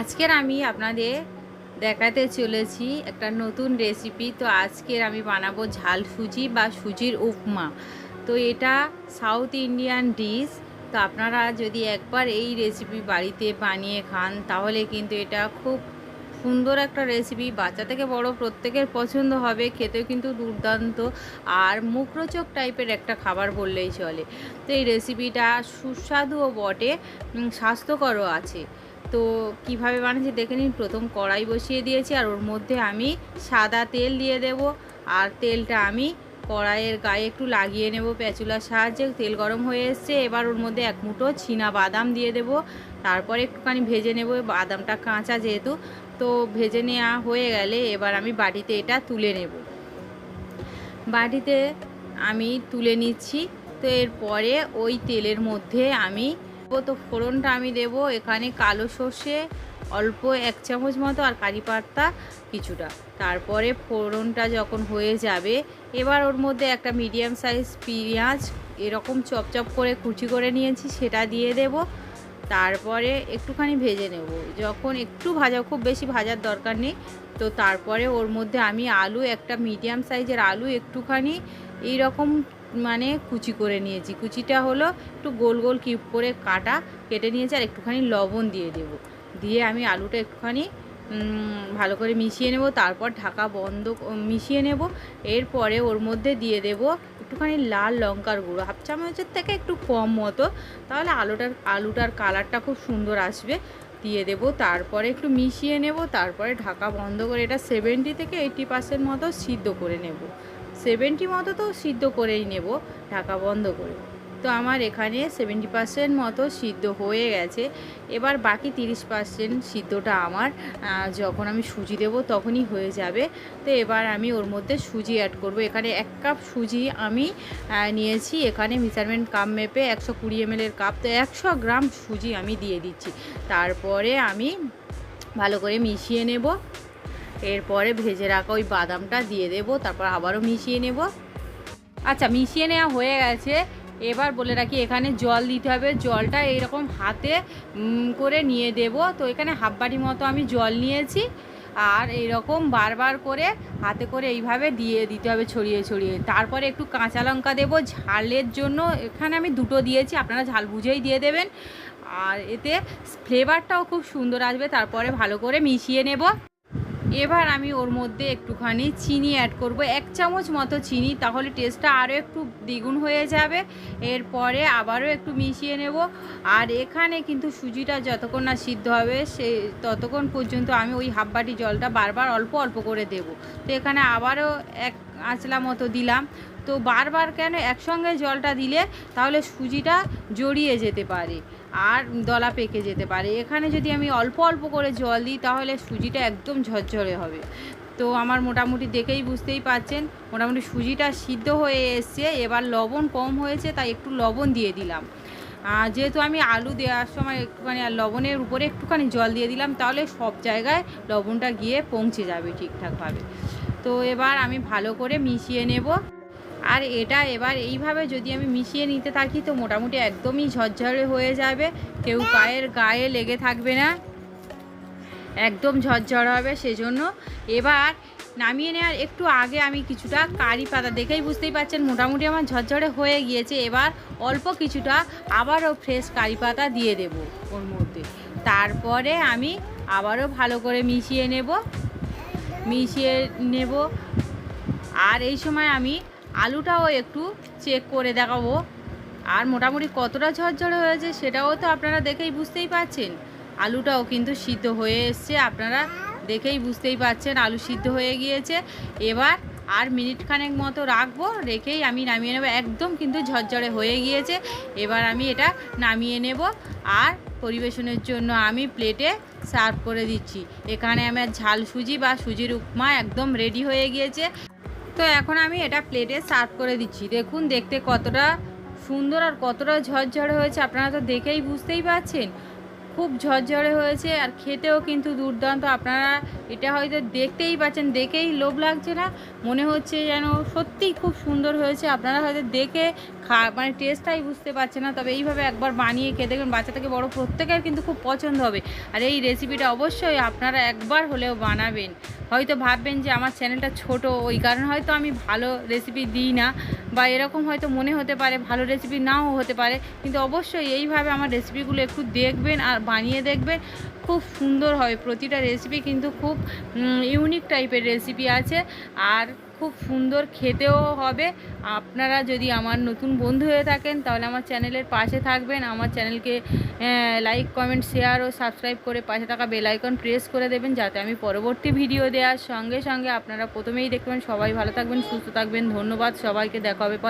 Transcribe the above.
আজকের আমি আপনাদের দেখাতে চলেছি একটা নতুন রেসিপি তো আজকের আমি বানাবো ঝাল সুজি বা সুজির উপমা। তো এটা সাউথ ইন্ডিয়ান ডিশ তো আপনারা যদি একবার এই রেসিপি বাড়িতে বানিয়ে খান, তাহলে কিন্তু এটা খুব সুন্দর একটা রেসিপি বাচ্চা থেকে বড় প্রত্যেকের পছন্দ হবে, খেতেও কিন্তু দুর্দান্ত। আর মুখরোচক টাইপের একটা খাবার বললেই চলে। তো এই রেসিপিটা সুস্বাদুও বটে স্বাস্থ্যকরও আছে। তো কীভাবে বানিয়েছি দেখে নিন। প্রথম কড়াই বসিয়ে দিয়েছি আর ওর মধ্যে আমি সাদা তেল দিয়ে দেব। আর তেলটা আমি কড়াইয়ের গায়ে একটু লাগিয়ে নেব প্যাচুলার সাহায্যে। তেল গরম হয়ে এসছে, এবার ওর মধ্যে এক মুঠো চীনা বাদাম দিয়ে দেব। তারপরে একটুখানি ভেজে নেব বাদামটা কাঁচা যেহেতু। তো ভেজে নেওয়া হয়ে গেলে এবার আমি বাটিতে এটা তুলে নেব। বাটিতে আমি তুলে নিচ্ছি। তো এরপরে ওই তেলের মধ্যে আমি তো ফোড়নটা আমি দেব এখানে কালো সর্ষে, অল্প এক চামচ মতো আর কারি পাতা কিছুটা। তারপরে ফোড়নটা যখন হয়ে যাবে, এবার ওর মধ্যে একটা মিডিয়াম সাইজ পেঁয়াজ, এরকম চপচপ করে কুচি করে নিয়েছি, সেটা দিয়ে দেব। তারপরে একটুখানি ভেজে নেব। যখন একটু ভাজা, খুব বেশি ভাজার দরকার নেই, তো তারপরে ওর মধ্যে আমি আলু, একটা মিডিয়াম সাইজের আলু একটুখানি, এইরকম মানে কুচি করে নিয়েছি। কুচিটা হলো একটু গোল গোল কিউব করে কাটা, কেটে নিয়েছি আর একটুখানি লবণ দিয়ে দেব। দিয়ে আমি আলুটা একটুখানি ভালো করে মিশিয়ে নেব, তারপর ঢাকা বন্ধ মিশিয়ে নেব। এরপরে ওর মধ্যে দিয়ে দেব একটুখানি লাল লঙ্কার গুঁড়ো, হাফ চামচের থেকে একটু কম মতো। তাহলে আলুটার আলুটার কালারটা খুব সুন্দর আসবে। দিয়ে দেব, তারপরে একটু মিশিয়ে নেব, তারপরে ঢাকা বন্ধ করে এটা সেভেন্টি থেকে এইটি পার্সেন্ট মতো সিদ্ধ করে নেব। সেভেন্টি মতো তো সিদ্ধ করেই নেব, ঢাকা বন্ধ করে। তো আমার এখানে সেভেন্টি পার্সেন্ট মতো সিদ্ধ হয়ে গেছে। এবার বাকি তিরিশ পার্সেন্ট সিদ্ধটা আমার যখন আমি সুজি দেব তখনই হয়ে যাবে। তো এবার আমি ওর মধ্যে সুজি অ্যাড করব। এখানে এক কাপ সুজি আমি নিয়েছি। এখানে মেজারমেন্ট কাপ মেপে একশো কুড়ি এমএলের কাপ তো একশো গ্রাম সুজি আমি দিয়ে দিচ্ছি। তারপরে আমি ভালো করে মিশিয়ে নেব। এরপরে ভেজে রাখা ওই বাদামটা দিয়ে দেব, তারপর আবারও মিশিয়ে নেব। আচ্ছা মিশিয়ে নেওয়া হয়ে গেছে। এবার বলে রাখি, এখানে জল দিতে হবে। জলটা এইরকম হাতে করে নিয়ে দেব। তো এখানে হাফ বাটি মতো আমি জল নিয়েছি। আর এইরকম বারবার করে হাতে করে এইভাবে দিয়ে দিতে হবে ছড়িয়ে ছড়িয়ে। তারপরে একটু কাঁচা লঙ্কা দেবো। ঝালের জন্য এখানে আমি দুটো দিয়েছি। আপনারা ঝাল বুঝেই দিয়ে দেবেন। আর এতে ফ্লেভারটাও খুব সুন্দর আসবে। তারপরে ভালো করে মিশিয়ে নেব। এবার আমি ওর মধ্যে একটুখানি চিনি অ্যাড করব। এক চামচ মতো চিনি, তাহলে টেস্টটা আরও একটু দ্বিগুণ হয়ে যাবে। এরপরে আবারও একটু মিশিয়ে নেব। আর এখানে কিন্তু সুজিটা যতক্ষণ না সিদ্ধ হবে, সে ততক্ষণ পর্যন্ত আমি ওই হাফ বাটি জলটা বারবার অল্প অল্প করে দেব। তো এখানে আবারও এক আঁচলা মতো দিলাম। তো বারবার কেন একসঙ্গে জলটা দিলে তাহলে সুজিটা জড়িয়ে যেতে পারে আর দলা পেকে যেতে পারে। এখানে যদি আমি অল্প অল্প করে জল দিই তাহলে সুজিটা একদম ঝরঝরে হবে। তো আমার মোটামুটি দেখেই বুঝতেই পাচ্ছেন, মোটামুটি সুজিটা সিদ্ধ হয়ে এসছে। এবার লবণ কম হয়েছে, তাই একটু লবণ দিয়ে দিলাম। যেহেতু আমি আলু দেওয়ার সময় একটুখানি লবণের উপরে একটুখানি জল দিয়ে দিলাম, তাহলে সব জায়গায় লবণটা গিয়ে পৌঁছে যাবে ঠিকঠাকভাবে। তো এবার আমি ভালো করে মিশিয়ে নেব। আর এটা এবার এইভাবে যদি আমি মিশিয়ে নিতে থাকি তো মোটামুটি একদমই ঝরঝরে হয়ে যাবে। কেউ গায়ের গায়ে লেগে থাকবে না। একদম ঝরঝর হবে সেজন্য। এবার নামিয়ে নেওয়ার একটু আগে আমি কিছুটা কারি পাতা দেখেই বুঝতেই পারছেন মোটামুটি আমার ঝরঝরে হয়ে গিয়েছে। এবার অল্প কিছুটা আবারও ফ্রেশ কারি পাতা দিয়ে দেব ওর মধ্যে। তারপরে আমি আবারও ভালো করে মিশিয়ে নেব। মিশিয়ে নেব। আর এই সময় আমি আলুটাও একটু চেক করে দেখাবো। আর মোটামুটি কতটা ঝরঝরে হয়েছে সেটাও তো আপনারা দেখেই বুঝতেই পাচ্ছেন। আলুটাও কিন্তু সিদ্ধ হয়ে এসছে। আপনারা দেখেই বুঝতেই পাচ্ছেন আলু সিদ্ধ হয়ে গিয়েছে। এবার আর মিনিট খানেক মতো রাখব, রেখেই আমি নামিয়ে নেব। একদম কিন্তু ঝরঝরে হয়ে গিয়েছে। এবার আমি এটা নামিয়ে নেব। আর পরিবেশনের জন্য আমি প্লেটে সার্ভ করে দিচ্ছি। এখানে আমার ঝাল সুজি বা সুজির উপমা একদম রেডি হয়ে গিয়েছে। তো এখন আমি এটা প্লেটে সার্ভ করে দিচ্ছি। দেখুন, দেখতে কতটা সুন্দর আর কতটা ঝরঝরে হয়েছে। আপনারা তো দেখেই বুঝতেই পারছেন। খুব ঝরঝরে হয়েছে আর খেতেও কিন্তু দুর্দান্ত। আপনারা এটা হয়তো দেখতেই পাচ্ছেন, দেখেই লোভ লাগছে না। মনে হচ্ছে যেন সত্যিই খুব সুন্দর হয়েছে। আপনারা হয়তো দেখে খা মানে টেস্টটাই বুঝতে পারছে না। তবে এইভাবে একবার বানিয়ে খেয়ে দেখবেন, বাচ্চা থেকে বড় প্রত্যেকের কিন্তু খুব পছন্দ হবে। আর এই রেসিপিটা অবশ্যই আপনারা একবার হলেও বানাবেন। হয়তো ভাববেন যে আমার চ্যানেলটা ছোট, ওই কারণে হয়তো আমি ভালো রেসিপি দিই না। বা এরকম হয়তো মনে হতে পারে, ভালো রেসিপি নাও হতে পারে। কিন্তু অবশ্যই এইভাবে আমার রেসিপিগুলো একটু দেখবেন আর বানিয়ে দেখবে, খুব সুন্দর হবে প্রতিটা রেসিপি কিন্তু খুব ইউনিক টাইপের রেসিপি আছে। আর খুব সুন্দর খেতেও হবে। আপনারা যদি আমার নতুন বন্ধু হয়ে থাকেন, তাহলে আমার চ্যানেলের পাশে থাকবেন। আমার চ্যানেলকে লাইক কমেন্ট শেয়ার ও সাবস্ক্রাইব করে পাশে থাকা বেলাইকন প্রেস করে দেবেন, যাতে আমি পরবর্তী ভিডিও দেওয়ার সঙ্গে সঙ্গে আপনারা প্রথমেই দেখবেন। সবাই ভালো থাকবেন, সুস্থ থাকবেন। ধন্যবাদ। সবাইকে দেখা হবে পরে।